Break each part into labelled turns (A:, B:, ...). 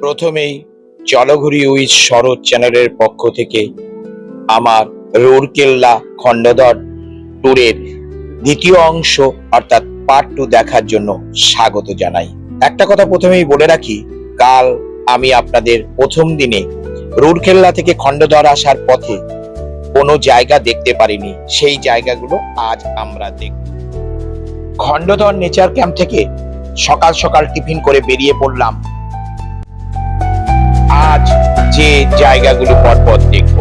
A: প্রথমেই জলঘুরি উইথ শরৎ চ্যানেলের পক্ষ থেকে আমার রোরকেল্লা খণ্ডধর ট্যুরের দ্বিতীয় অংশ, অর্থাৎ পার্ট টু দেখার জন্য স্বাগত জানাই। একটা কথা প্রথমেই বলে রাখি, কাল আমি আপনাদের প্রথম দিনে রুরকেল্লা থেকে খণ্ডধর আসার পথে কোনো জায়গা দেখতে পারিনি। সেই জায়গাগুলো আজ আমরা দেখব। খণ্ডধর নেচার ক্যাম্প থেকে সকাল সকাল টিফিন করে বেরিয়ে পড়লাম আজ যে জায়গাগুলো পরপর দেখব।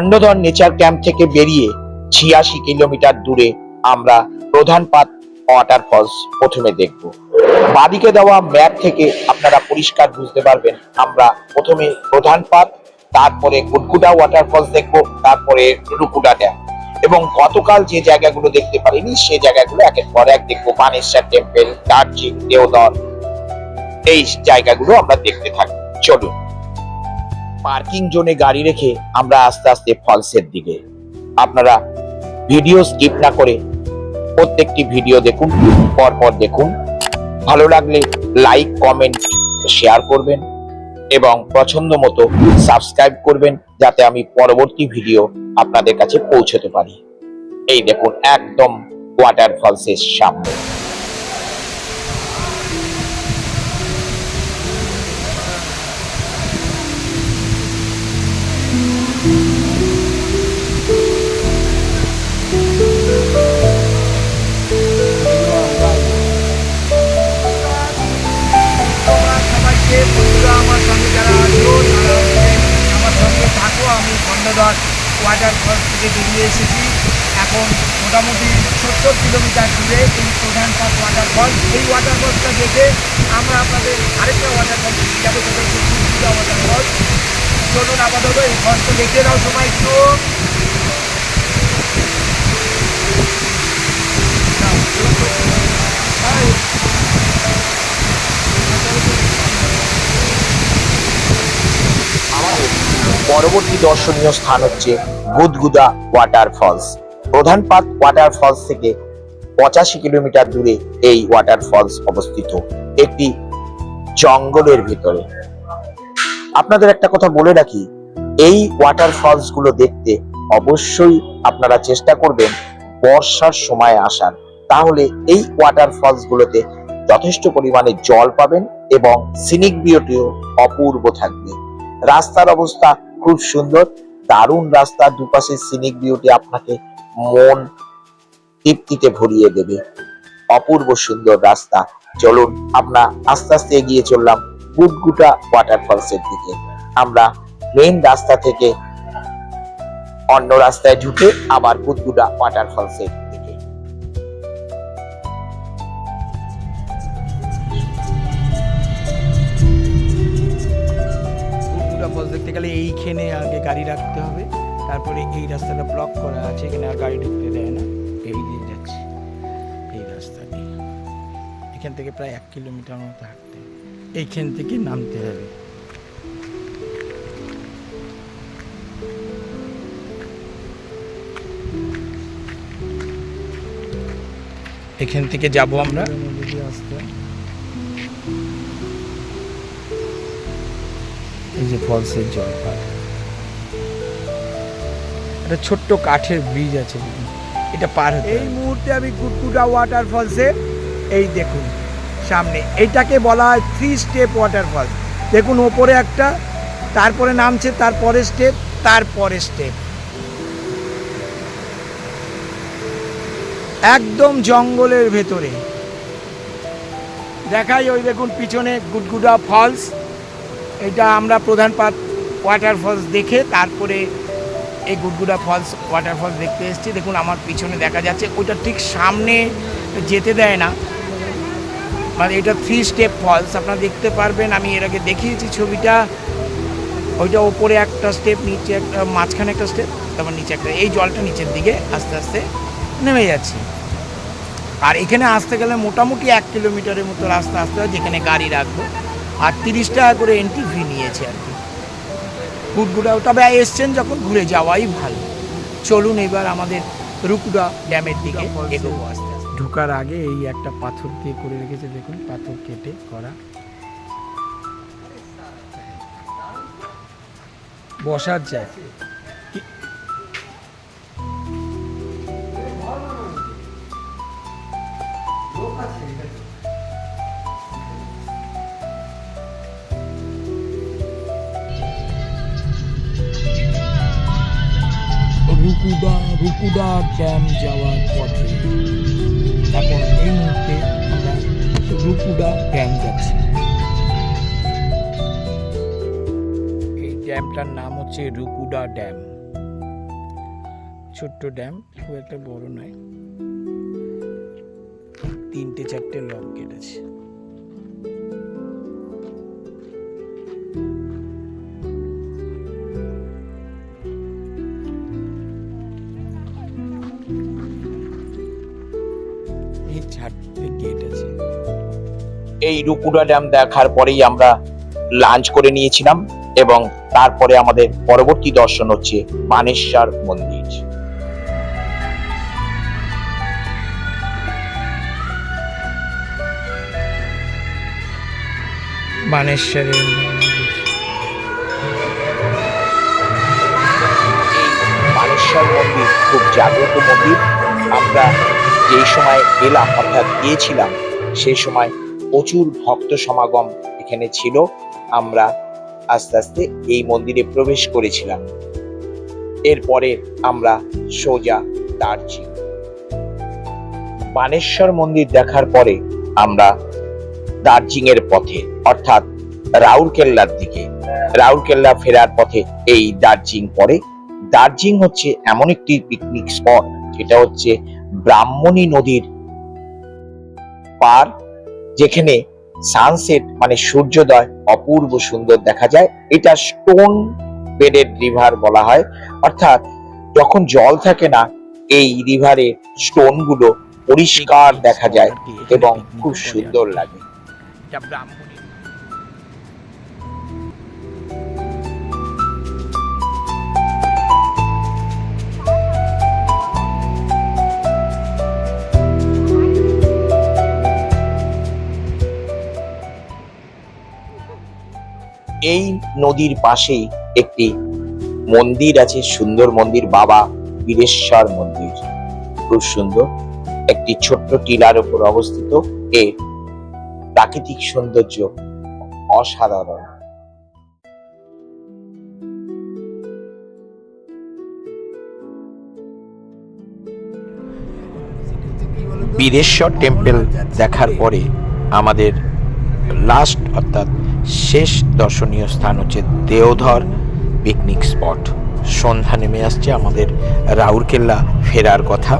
A: খণ্ডধর নেচার ক্যাম্প থেকে বেরিয়ে ছিয়াশি কিলোমিটার দূরে আমরা প্রধান পাত ওয়াটার ফলস প্রথমে দেখব। বাদিকে দেওয়া ম্যাপ থেকে আপনারা পরিষ্কার বুঝতে পারবেন, আমরা প্রথমে প্রধান পাত, তারপরে কুটকুটা ওয়াটার ফলস দেখব, তারপরে রুকুডা ড্যাম এবং গতকাল যে জায়গাগুলো দেখতে পারিনি, সে জায়গাগুলো একের পর এক দেখব। বানেশ্বর টেম্পল দার্জিলিং, দেওদর, এই জায়গাগুলো আমরা দেখতে থাকি। চলুন। পার্কিং জোনে গাড়ি রেখে আমরা আস্তে আস্তে ফলসের দিকে। আপনারা ভিডিও স্কিপ না করে প্রত্যেকটি ভিডিও দেখুন পর পর দেখুন। ভালো লাগলে লাইক, কমেন্ট, শেয়ার করবেন এবং পছন্দ মতো সাবস্ক্রাইব করবেন যাতে আমি পরবর্তী ভিডিও আপনাদের কাছে পৌঁছতে পারি। এই দেখুন, একদম ওয়াটার ফলসের সামনে।
B: আমি কোয়ার্টার ফলস থেকে বেরিয়ে এসেছি। এখন মোটামুটি সত্তর কিলোমিটার দূরে এই ওয়াটার ফলস এই ওয়াটার ফলসটা দেখে আমরা আপনাদের আরেকটা ওয়াটার ফলস যাব, সেটা হচ্ছে ওয়াটারফল চলুন আপাতত এই ফলসটা দেখে নাও সময় একটু
A: আমাদের পরবর্তী দর্শনীয় স্থান হচ্ছে গুদগুদা ওয়াটার ফলস প্রধান পাত ওয়াটার ফলস থেকে পঁচাশি কিলোমিটার দূরে এই ওয়াটার ফলস অবস্থিত। একটি জঙ্গলের ভিতরে। আপনাদের একটা কথা বলে রাখি, এই ওয়াটার ফলসগুলো দেখতে অবশ্যই আপনারা চেষ্টা করবেন বর্ষার সময় আসার। তাহলে এই ওয়াটার ফলস গুলোতে যথেষ্ট পরিমাণে জল পাবেন এবং সিনিক বিউটিও অপূর্ব থাকবে। রাস্তার অবস্থা খুব সুন্দর, দারুণ রাস্তা, দুপাশে সিনিক বিউটি আপনাকে মন তৃপ্তিতে ভরিয়ে দেবে। অপূর্ব সুন্দর রাস্তা। চলুন, আমরা আস্তে আস্তে এগিয়ে চললাম গুটগুটা ওয়াটারফলসের দিকে। আমরা মেইন রাস্তা থেকে অন্য রাস্তায় ঢুকে আবার গুদগুডা ওয়াটারফলসের দিকে।
B: ফলস দেখতে গেলে এইখানে আগে গাড়ি রাখতে হবে। তারপরে এই রাস্তাটা ব্লক করা আছে, এখানে আর গাড়ি ঢুকতে দেয় না। এই দিয়ে যাচ্ছে। এই রাস্তা দিয়ে। এখান থেকে প্রায় এক কিলোমিটার মতো হাঁটতে এইখান থেকে নামতে হবে। এখান থেকে যাব আমরা। এই যে ফলসের জল একটা ছোট্ট কাঠের ব্রিজ আছে। এটা পার হতে এই মুহূর্তে আমি কুটকুটা ওয়াটার ফলসে এই দেখুন সামনে এইটাকে বলা হয় থ্রি স্টেপ ওয়াটার ফলস দেখুন ওপরে একটা তারপরে নামছে তারপরে স্টেপ তারপরে স্টেপ একদম জঙ্গলের ভেতরে। দেখাই ওই দেখুন পিছনে গুডগুডা ফলস এটা আমরা প্রধান পাত ওয়াটার ফলস দেখে তারপরে এই গুডগুডা ফলস ওয়াটার ফলস দেখতে এসেছি। দেখুন, আমার পিছনে দেখা যাচ্ছে, ওইটা ঠিক সামনে যেতে দেয় না। মানে এটা থ্রি স্টেপ ফলস আপনারা দেখতে পারবেন, আমি এর আগে দেখিয়েছি ছবিটা। ওইটা ওপরে একটা স্টেপ নিচে একটা, মাঝখানে একটা স্টেপ তারপর নিচে একটা। এই জলটা নিচের দিকে আস্তে আস্তে নেমে যাচ্ছে। আর এখানে আসতে গেলে মোটামুটি এক কিলোমিটারের মতো রাস্তা আসতে হয়, যেখানে গাড়ি রাখব। আর তিরিশ টাকা করে এন্ট্রি ফি নিয়েছে আর কি। কুটগুড়াও তবে এসছেন যখন ঘুরে যাওয়াই ভালো। চলুন এবার আমাদের রুকুডা ড্যামের দিকে এগোবো আস্তে আস্তে। ঢোকার আগে এই একটা পাথর দিয়ে করে রেখেছে দেখুন পাথর কেটে করা। বসার যায় রুকুডা ড্যাম যাওয়ার পথে। এখন এই মুহূর্তে আমরা রুকুডা ড্যাম যাচ্ছি। এই ড্যামটার নাম হচ্ছে রুকুডা ড্যাম। ছোট্ট ড্যাম, খুব একটা বড় নয়। তিনটে চারটে লক কেটেছে এই
A: রুকুডা ড্যাম দেখার পরেই আমরা লাঞ্চ করে নিয়েছিলাম এবং তারপরে আমাদের পরবর্তী দর্শন হচ্ছে মানেশ্বর মন্দির। মানেশ্বর মন্দির খুব জাগ্রত মন্দির। আমরা যেই সময় এলাম অর্থাৎ গিয়েছিলাম সেই সময় প্রচুর ভক্ত সমাগম এখানে ছিল। আমরা আস্তে আস্তে এই মন্দিরে প্রবেশ করেছিলাম। এরপরে আমরা সোজা দার্জিলিং বানেশ্বর মন্দির দেখার পরে আমরা দার্জিলিং এর পথে, অর্থাৎ রাউরকেল্লার দিকে, রাউরকেল্লা ফেরার পথে এই দার্জিলিং পরে দার্জিলিং হচ্ছে এমন একটি পিকনিক স্পট যেটা হচ্ছে ব্রাহ্মণী নদীর পার যেখানে সানসেট মানে সূর্যোদয় অপূর্ব সুন্দর দেখা যায় এটা স্টোন বেডেড রিভার বলা হয়। অর্থাৎ যখন জল থাকে না এই রিভারে স্টোনগুলো পরিষ্কার দেখা যায় এবং খুব সুন্দর লাগে। এই নদীর পাশেই একটি মন্দির আছে, সুন্দর মন্দির, বাবা বীরেশ্বর মন্দির। খুব সুন্দর। একটি ছোট্ট টিলার উপর অবস্থিত। এ প্রাকৃতিক সৌন্দর্য অসাধারণ। বীরেশ্বর টেম্পল দেখার পরে আমাদের লাস্ট অর্থাৎ শেষ দর্শনীয় স্থান হচ্ছে দেওধর পিকনিক স্পট সন্ধ্যা নেমে আসছে আমাদের রাউরকেল্লা ফেরার কথা।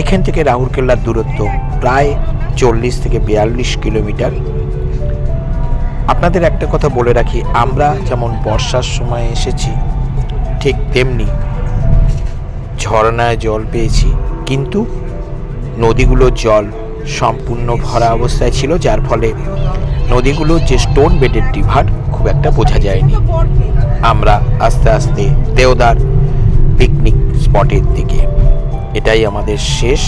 A: এখান থেকে রাউরকেল্লার দূরত্ব প্রায় চল্লিশ থেকে বিয়াল্লিশ কিলোমিটার। আপনাদের একটা কথা বলে রাখি, আমরা যেমন বর্ষার সময় এসেছি, ঠিক তেমনি ঝর্ণায় জল পেয়েছি, কিন্তু নদীগুলোর জল সম্পূর্ণ ভরা অবস্থায় ছিল, যার ফলে নদীগুলোর যে স্টোন বেডেড রিভার খুব একটা বোঝা যায়নি। আমরা আস্তে আস্তে দেওদার পিকনিক স্পটের দিকে। এটাই আমাদের শেষ।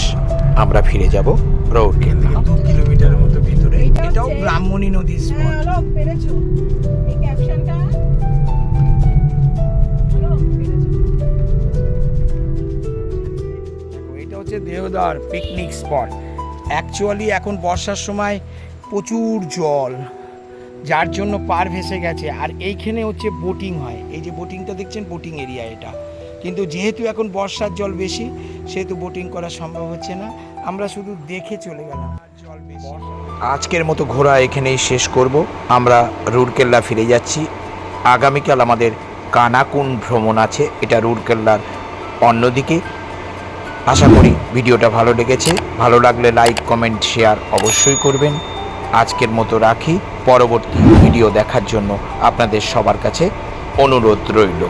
A: আমরা ফিরে যাব রৌরকেল্লা
B: দু কিলোমিটারের মতো ভিতরে। এটাও ব্রাহ্মণী নদীর স্পট দেখো, এটা হচ্ছে দেওদার পিকনিক স্পট অ্যাকচুয়ালি এখন বর্ষার সময় প্রচুর জল, যার জন্য পার ভেসে গেছে। আর এইখানে হচ্ছে বোটিং হয়। এই যে বোটিংটা দেখছেন? বোটিং এরিয়া এটা। কিন্তু যেহেতু এখন বর্ষার জল বেশি, সেহেতু বোটিং করা সম্ভব হচ্ছে না। আমরা শুধু দেখে চলে গেলাম। জল বেশি।
A: আজকের মতো ঘোরা এখানেই শেষ করব। আমরা রুরকেল্লা ফিরে যাচ্ছি। আগামীকাল আমাদের কানাকুন ভ্রমণ আছে। এটা রুরকেল্লার অন্যদিকে। আশা করি ভিডিওটা ভালো লেগেছে। ভালো লাগলে লাইক কমেন্ট শেয়ার অবশ্যই করবেন। আজকের মতো রাখি। পরবর্তী ভিডিও দেখার জন্য আপনাদের সবার কাছে অনুরোধ রইল।